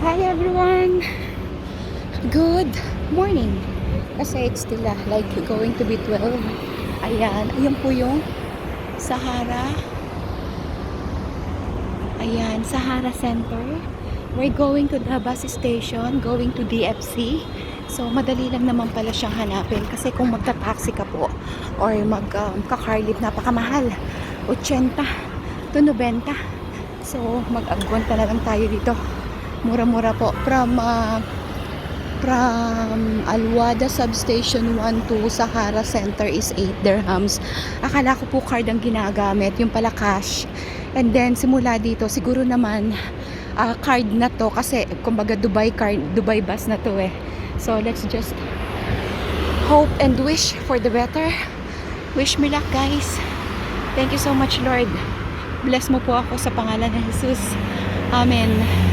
Hi everyone! Good morning! Kasi it's still uh, like going to be 12. Ayan, ayan po yung Sahara. Ayan, Sahara Center. We're going to the bus station, going to DFC. So, madali lang naman pala siyang hanapin. Kasi kung magta-taxi ka po or mag-car lift, napakamahal. 80 to 90. So, mag-agwanta na lang tayo dito. Mura-mura po. From, uh, from Alwada Substation 1 to Sahara Center is 8 dirhams. Akala ko po card ang ginagamit, yung pala cash. And then, simula dito, siguro naman, ah, card na to kasi kumbaga Dubai card, Dubai bus na to eh. So, let's just hope and wish for the better. Wish me luck, guys. Thank you so much, Lord. Bless mo po ako sa pangalan ng Jesus. Amen.